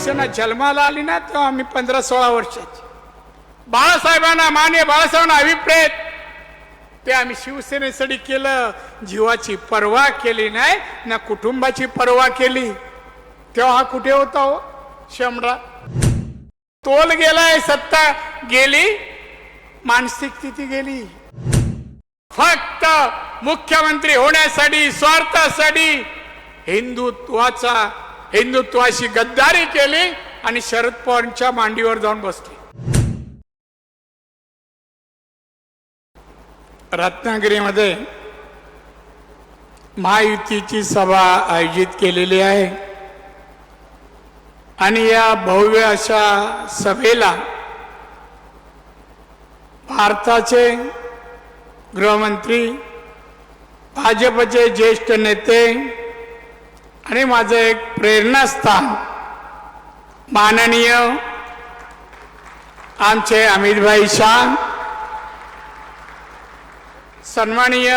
शिवसेना जन्माला आली ना तेव्हा आम्ही पंधरा सोळा वर्षाचे. बाळासाहेबांना मान्य बाळासाहेबांना अभिप्रेत. ते आम्ही शिवसेनेसाठी केलं जीवाची पर्वा केली नाही ना कुटुंबाची पर्वा केली. तेव्हा हा कुठे होता हो? शमरा तोल गेलाय सत्ता गेली मानसिक स्थिती गेली. फक्त मुख्यमंत्री होण्यासाठी स्वार्थासाठी हिंदुत्वाचा हिंदुत्वाशी गद्दारी केली आणि शरद पवारांच्या मांडीवर जाऊन बसली. रत्नागिरीमध्ये महायुतीची सभा आयोजित केलेली आहे. आणि या भव्य अशा सभेला भारताचे गृहमंत्री भाजपचे ज्येष्ठ नेते आणि माझं एक प्रेरणास्थान माननीय आमचे अमितभाई शाह सन्माननीय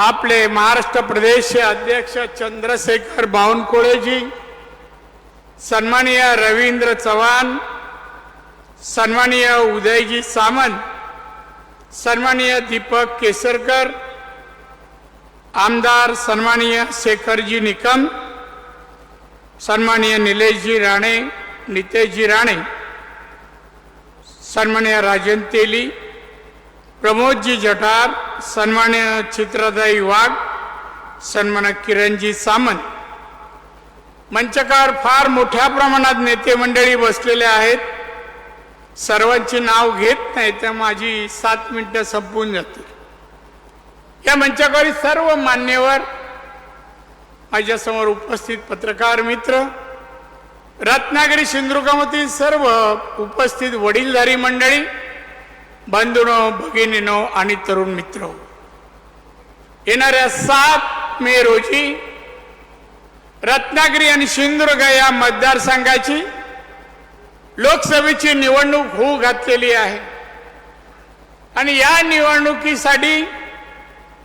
आपले महाराष्ट्र प्रदेशचे अध्यक्ष चंद्रशेखर बावनकुळेजी सन्माननीय रवींद्र चव्हाण सन्माननीय उदयजी सामंत सन्माननीय दीपक केसरकर आमदार सन्माननीय शेखरजी निकम सन्माननीय निलेशजी राणे नितेशजी राणे सन्माननीय राजन तेली प्रमोदजी जठार सन्मान्य चित्रदाई वाघ सन्मान्य किरणजी सामंत. मंचकार फार मोठ्या प्रमाणात नेते मंडळी बसलेले आहेत. सर्वांची नाव घेत नाही तर माझी सात मिनटं संपून जातील. या मंचाकडील सर्व मान्यवर माझ्यासमोर उपस्थित पत्रकार मित्र रत्नागिरी सिंधुदुर्गामधील सर्व उपस्थित वडीलधारी मंडळी बंधुनो भगिनीनो आणि तरुण मित्र. येणाऱ्या सात मे रोजी रत्नागिरी आणि सिंधुदुर्ग या मतदारसंघाची लोकसभेची निवडणूक होऊ घातलेली आहे. आणि या निवडणुकीसाठी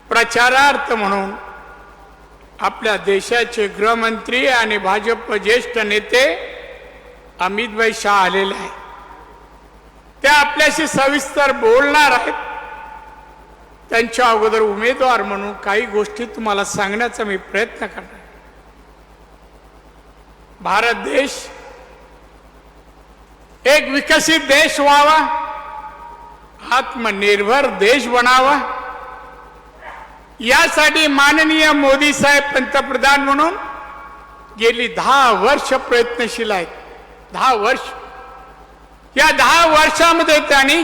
प्रचारार्थ म्हणून आपल्या देशाचे गृहमंत्री आणि भाजप ज्येष्ठ नेते अमितभाई शाह आलेले आहेत. ते आपल्याशी सविस्तर बोलणार आहेत. त्यांच्या अगोदर उमेदवार म्हणून काही गोष्टी तुम्हाला सांगण्याचा मी प्रयत्न करणार. भारत देश एक विकसित देश व्हावा. आत्मनिर्भर देश बनावा. यासाठी माननीय मोदी साहेब पंतप्रधान म्हणून गेली दहा वर्ष प्रयत्नशील आहेत. दहा वर्ष. या दहा वर्षामध्ये त्यांनी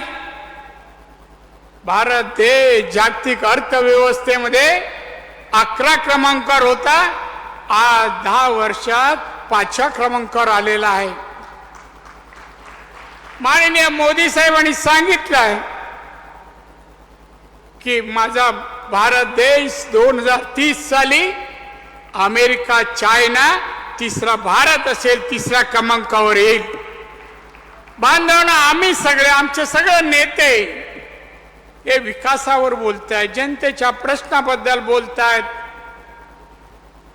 भारत देश जागतिक अर्थव्यवस्थेमध्ये अकरा क्रमांकावर होता. आज दहा वर्षात पाचव्या क्रमांकावर आलेला आहे. माननीय मोदी साहेबांनी सांगितलं आहे की माझा भारत देश दोन हजार तीस साली अमेरिका चायना तिसरा भारत असेल तिसऱ्या क्रमांकावर येईल. बांधवांना आम्ही सगळे आमचे सगळे नेते हे विकासावर बोलतायत जनतेच्या प्रश्नाबद्दल बोलतायत.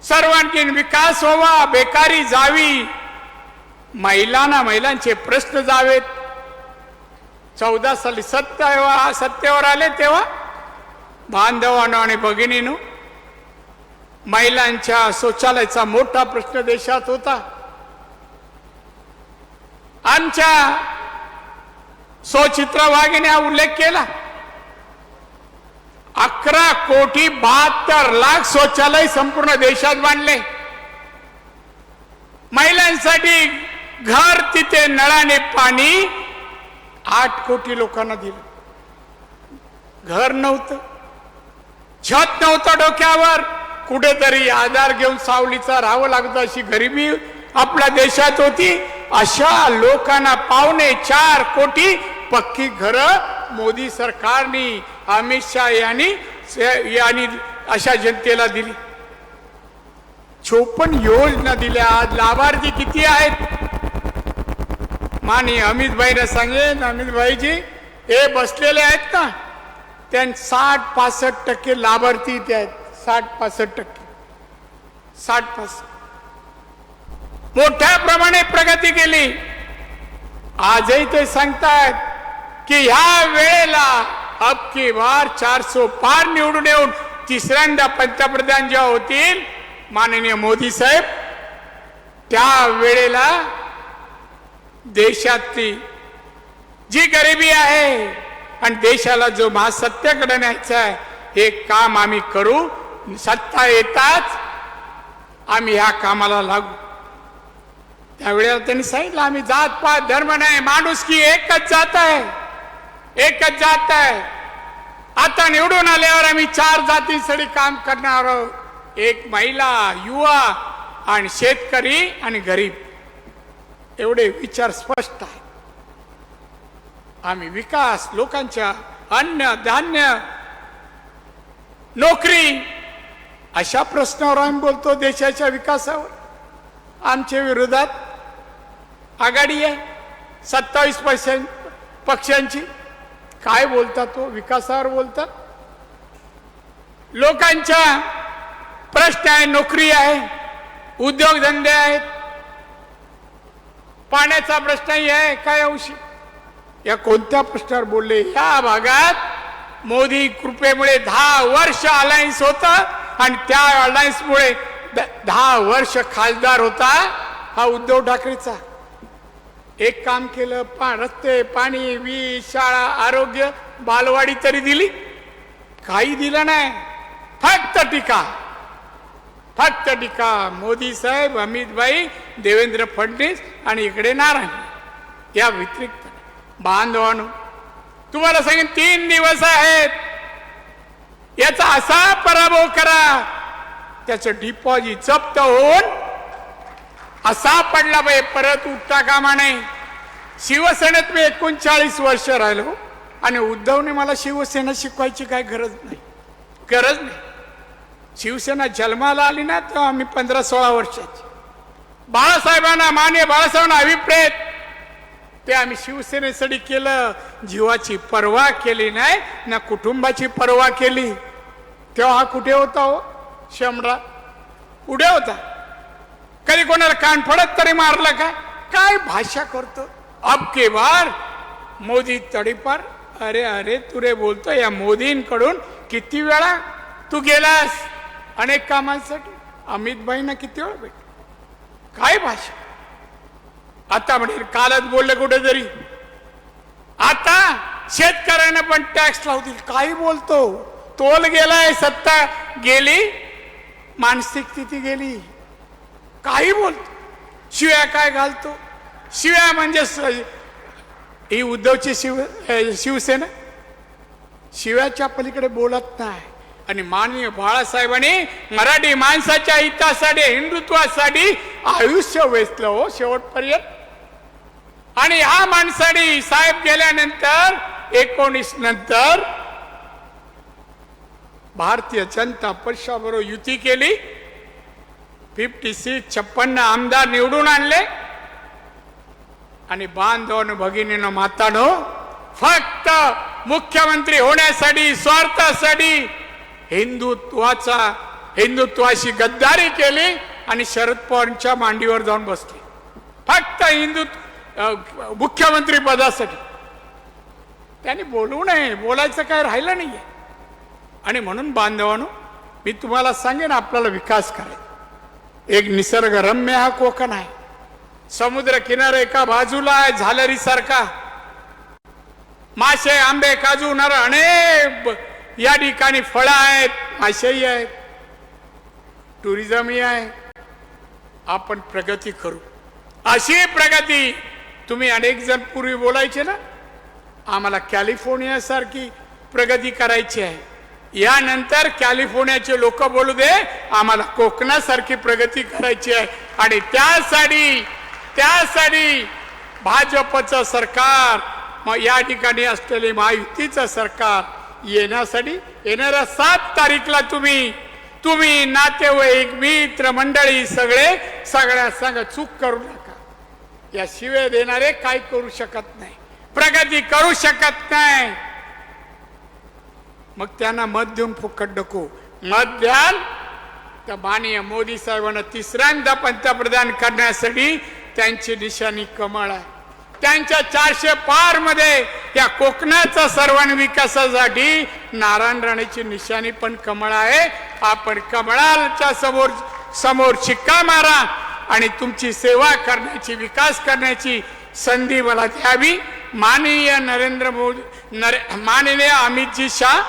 सर्वांची विकास व्हावा बेकारी जावी. महिलांना महिलांचे प्रश्न जावेत. चौदा साली सत्य सत्तेवर आले तेव्हा बांधवांनो आणि भगिनीनो महिलांच्या शौचालयाचा मोठा प्रश्न देशात होता. आमच्या सौचित्रा वाघेने हा उल्लेख केला. अकरा कोटी बहात्तर लाख शौचालय संपूर्ण देशात बांधले. महिलांसाठी घर तिथे नळाने पाणी आठ कोटी लोकांना दिलं. घर नव्हतं. छत नव्हतं डोक्यावर. कुठेतरी आधार घेऊन सावलीचा राहावं लागतं अशी गरिबी आपल्या देशात होती. अशा लोकांना पावणे चार कोटी पक्की घरं मोदी सरकारने अमित शाह यांनी यांनी अशा जनतेला दिली. चोपन्न योजना दिल्या. आज लाभार्थी किती आहेत? माने अमित भाईने सांगेन. अमित भाईजी हे बसलेले आहेत ना साठ पासष्ट टक्के लाभार्थी आहेत. साठ पासष्ट टक्के. साठ पासष्ट. मोठ्या प्रमाणे प्रगती केली. आजही ते सांगतायत की ह्या वेळेला अब की बार चारसो पार निवडून येऊन तिसऱ्यांदा पंतप्रधान जेव्हा होतील, माननीय मोदी साहेब, त्या वेळेला देशातली जी गरिबी आहे आणि देशाला जो महासत्याकडे न्यायचा आहे हे काम आम्ही करू. सत्ता येताच आम्ही ह्या कामाला लागू. त्यावेळेला त्यांनी सांगितलं आम्ही जात पात धर्म नाही माणूस की एकच जात आहे. एकच जात आहे. आता निवडून आल्यावर आम्ही चार जातींसाठी काम करणार आहोत. एक महिला युवा आणि शेतकरी आणि गरीब. एवढे विचार स्पष्ट आहेत. आम्ही विकास लोकांच्या अन्न धान्य नोकरी अशा प्रश्नावर आम्ही बोलतो देशाच्या विकासावर. आमच्या विरोधात आघाडी आहे सत्तावीस पैशां पक्षांची. काय बोलतात तो विकासावर बोलतात. लोकांच्या प्रश्न आहे नोकरी आहे उद्योगधंदे आहेत. पाण्याचा प्रश्नही आहे काय अंशी या कोणत्या प्रश्नावर बोलले? या भागात मोदी कृपेमुळे दहा वर्ष अलायन्स होत आणि त्या अलायन्समुळे द- दहा वर्ष खासदार होता हा उद्धव ठाकरेचा. एक काम केलं पा रस्ते पाणी वीज शाळा आरोग्य बालवाडी तरी दिली. काही दिलं नाही. फक्त टीका. फक्त टीका. मोदी साहेब अमित भाई देवेंद्र फडणवीस आणि इकडे नारायण. या व्यतिरिक्त बांधवानो तुम्हाला सांगेन तीन दिवस आहेत. याचा असा पराभव करा त्याचं डिपॉझिट जप्त होऊन असा पडला पाहिजे परत उठता कामा नाही शिवसेनेत मी एकोणचाळीस वर्ष राहिलो आणि उद्धवने मला शिवसेना शिकवायची काय गरज नाही. गरज नाही. शिवसेना जन्माला आली ना तेव्हा आम्ही पंधरा सोळा वर्षाची. बाळासाहेबांना मान्य बाळासाहेबांना अभिप्रेत. ते आम्ही शिवसेनेसाठी केलं. जीवाची पर्वा केली नाही ना कुटुंबाची पर्वा केली. तेव्हा हा कुठे होता हो? शमरा उड्या होता. कधी कोणाला कान फडत तरी मारलं का? काय भाषा करतो? अब के बार. मोदी तडीपार अरे अरे तुरे बोलतो या मोदींकडून किती वेळा तू गेलास? अनेक कामांसाठी. अमित भाईंना किती वेळा भेट काय भाषा? आता म्हणजे कालच बोललं कुठे तरी आता शेतकऱ्यांना पण टॅक्स लावतील. काही बोलतो. तोल गेलाय सत्ता गेली मानसिक स्थिती गेली. काही बोलतो. शिव्या काय घालतो? शिव्या म्हणजे ही उद्धवची शिव शिवसेना? शिव्याच्या पलीकडे बोलत नाही. आणि माननीय बाळासाहेबांनी मराठी माणसाच्या हितासाठी हिंदुत्वासाठी आयुष्य वेचलं हो शेवटपर्यंत. आणि ह्या माणसाने साहेब गेल्यानंतर एकोणीस नंतर भारतीय जनता पक्षाबरोबर युती केली. फिफ्टी सिक्स छप्पन्न आमदार निवडून आणले. आणि बांधवान भगिनीनं मातानो फक्त मुख्यमंत्री होण्यासाठी स्वार्थासाठी हिंदुत्वाचा हिंदुत्वाशी गद्दारी केली आणि शरद पवारांच्या मांडीवर जाऊन बसली. फक्त हिंदुत्व मुख्यमंत्री पदासाठी. त्यांनी बोलू नये बोलायचं काय राहिलं नाहीये. आणि म्हणून बांधवानो मी तुम्हाला सांगेन आपल्याला विकास करायचा. एक निसर्गरम्य हा कोकण आहे. समुद्र किनारे एका बाजूला आहे झालरी सारखा. मासे आंबे काजू नर अनेक या ठिकाणी फळं आहेत मासेही आहेत. टुरिझमही आहे. आपण प्रगती करू. अशी प्रगती तुम्ही अनेक जण पूर्वी बोलायचे ना? आम्हाला कॅलिफोर्नियासारखी प्रगती करायची आहे. यानंतर कॅलिफोर्नियाचे लोक बोलू दे आम्हाला कोकणासारखी प्रगती करायची आहे. आणि त्यासाठी त्यासाठी भाजपचं सरकार मग या ठिकाणी असलेले महायुतीचं सरकार येण्यासाठी येणाऱ्या सात तारीखला तुम्ही तुम्ही नातेवाईक मित्र मंडळी सगळे सगळ्या सांगा चूक करू या शिवे देणारे काय करू शकत नाही. प्रगती करू शकत नाही. मग त्यांना मत देऊन फुकट डकू मत द्याल तर माननीय मोदी साहेबांना तिसऱ्यांदा पंतप्रधान करण्यासाठी त्यांची निशाणी कमळ आहे. त्यांच्या चारशे पारमध्ये या कोकणाचा सर्वांग विकासासाठी नारायण राणेची निशाणी पण कमळ आहे. आपण कमळाच्या समोर समोर शिक्का मारा. आणि तुमची सेवा करण्याची विकास करण्याची संधी मला द्यावी. माननीय नरेंद्र मोदी नरे माननीय अमितजी शाह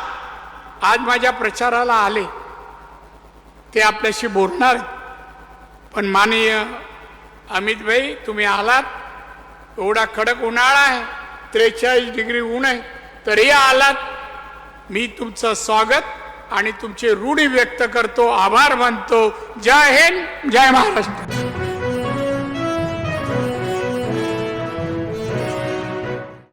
आज माझ्या प्रचाराला आले. ते आपल्याशी बोलणार पण माननीय अमित भाई तुम्ही आलात. एवढा कडक उन्हाळा आहे. त्रेचाळीस डिग्री ऊन आहे. तरी आलात. मी तुमचं स्वागत आणि तुमचे ऋणी व्यक्त करतो. आभार मानतो. जय हिंद जय महाराष्ट्र.